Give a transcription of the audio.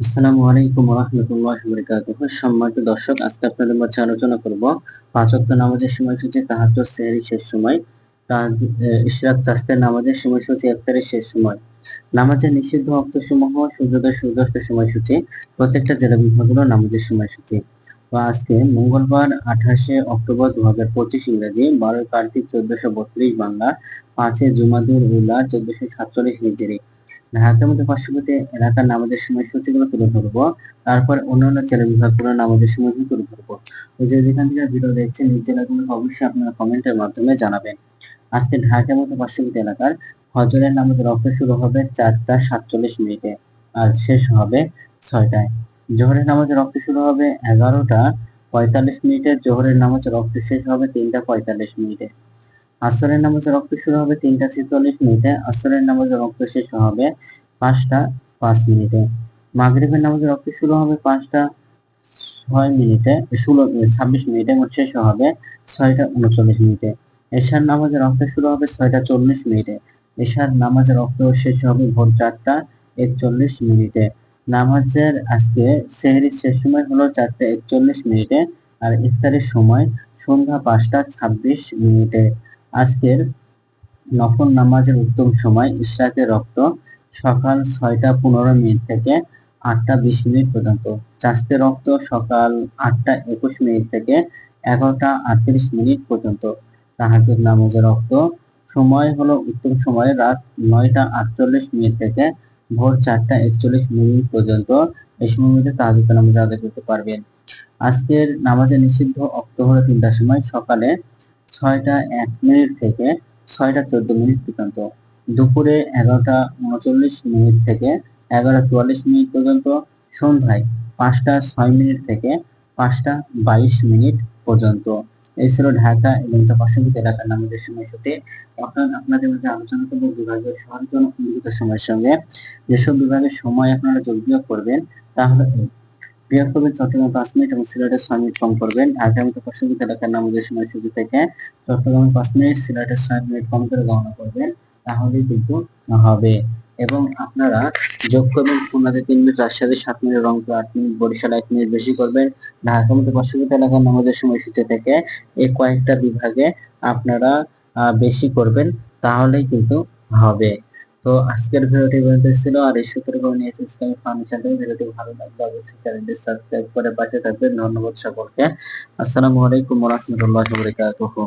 আসসালামু আলাইকুম রহমতুল্লাহ বরকাত সম্মানিত দর্শক, আজকে আপনাদের মাঝে আলোচনা করব পাঁচ ওয়াক্ত নামাজের সময়সূচি তাহাত্তর সেহারি শেষ সময় তার ইশরাক চাস্তের নামাজের সময়সূচি ইফতারের শেষ সময়। নামাজের নিষিদ্ধ অক্ত সমূহ সূর্যোদয় সূর্যাস্তের সময়সূচি, প্রত্যেকটা জেলা বিভাগগুলো নামাজের সময়সূচি। আজকে মঙ্গলবার আঠাশে অক্টোবর দু হাজার পঁচিশ ইংরেজি, বারোই কার্তিক চোদ্দশো বত্রিশ বাংলা, পাঁচে জুমাদুল উল্লাহ চোদ্দশো সাতচল্লিশ হিজরি। ঢাকার মধ্যে পার্শ্ববর্তী এলাকার নামাজের সময়সূচিগুলো তুলে ধরবো। তারপর অন্যান্য চ্যানেল বিভাগগুলোর নামাজের সময়সূচি তুলে ধরবো। যে যেখান থেকে ভিডিও দেখছেন এই জেলাগুলো অবশ্যই আপনারা কমেন্টের মাধ্যমে জানাবেন। আজকে ঢাকার মধ্যে পার্শ্ববর্তী এলাকার হজরের নামাজের রক্ত শুরু হবে চারটা সাতচল্লিশ মিনিটে আর শেষ হবে ছয়টায়। জোহরের নামাজের রক্ত শুরু হবে এগারোটা পঁয়তাল্লিশ মিনিটে, জোহরের নামাজের রক্ত শেষ হবে তিনটা পঁয়তাল্লিশ মিনিটে। আসরের নামাজে রক্ত শুরু হবে তিনটা ছেচল্লিশ মিনিটে, আসরের নামাজে রক্ত শেষ হবে পাঁচটা পাঁচ মিনিটে। মাগরিবের নামাজে রক্ত শুরু হবে পাঁচটা ছয় মিনিটে, ষোলো, ছাব্বিশ মিনিটে এবং শেষ হবে ছয়টা উনচল্লিশ মিনিটে। এশার নামাজে রক্ত শুরু হবে ছয়টা চল্লিশ মিনিটে। এশার নামাজে রক্ত শেষ হবে ভোর চারটা একচল্লিশ মিনিটে। নামাজের আজকে সেহরির শেষ সময় হলো চারটা একচল্লিশ মিনিটে আর ইফতারের সময় সন্ধ্যা পাঁচটা ছাব্বিশ মিনিটে। আজকের নফল নামাজের উত্তম সময় ইশরাকের রক্ত সকাল ছয়টা পনেরো মিনিট থেকে আটটা বিশ মিনিট পর্যন্ত। চাষতে রক্ত সকাল আটটা একুশ মিনিট থেকে এগারোটা আটত্রিশ মিনিট পর্যন্ত। তাহাজুদ নামাজের রক্ত সময় হলো উত্তম সময় রাত নয়টা আটচল্লিশ মিনিট থেকে ভোর চারটা একচল্লিশ মিনিট পর্যন্ত এই সময়ের মধ্যে তাহাজুদ নামাজ আদায় করতে পারবেন। আজকের নামাজে নিষিদ্ধ অক্ত হলো তিনটার সময় সকালে ছয়টা এক মিনিট থেকে ছয়টা চোদ্দ মিনিট পর্যন্ত, দুপুরে এগারোটা উনচল্লিশ মিনিট থেকে এগারোটা চুয়াল্লিশ মিনিট পর্যন্ত, সন্ধ্যায় পাঁচটা ছয় মিনিট থেকে পাঁচটা বাইশ মিনিট পর্যন্ত। এই ছিল ঢাকা এবং তার পার্শ্ববর্তী এলাকার নামাজের সময়সূচি এখন আপনাদের মধ্যে আলোচনা করব বিভাগীয় শহরের জন্য সময়ের সঙ্গে। যেসব বিভাগের সময় আপনারা যোগ বিয়োগ করবেন, তাহলে করবেন চট্টগ্রাম পাঁচ মিনিট এবং সিলেটের ছয় মিনিট কম করবেন ঢাকার মতো পার্শ্ববর্তী এলাকার নামাজের সময়সূচি থেকে চট্টগ্রামে পাঁচ মিনিট সিলেটের ছয় মিনিট কম করে গণনা করবেন, তাহলেই কিন্তু হবে। এবং আপনারা যোগ করবেন খুলনাতে তিন মিনিট রাজশাহী সাত মিনিট, রংপুর আট মিনিট, বরিশাল এক মিনিট বেশি করবেন। ঢাকা মতো পার্শ্ববর্তী এলাকার নামাজের সময়সূচি থেকে এই কয়েকটা বিভাগে আপনারা বেশি করবেন, তাহলেই কিন্তু হবে। তো আজকের ভিডিওটি পর্যন্ত ছিল। আর এই সূত্র করে নিয়েছে ইসলামিক ফাউন্ডেশন থেকে ভিডিওটি ভালো লাগলে অবশ্যই চ্যানেলটি সাবস্ক্রাইব করে পাশে থাকবেন। ধন্যবাদ সকলকে। আসসালামু আলাইকুম ওয়া রাহমাতুল্লাহি ওয়া বারাকাতুহু।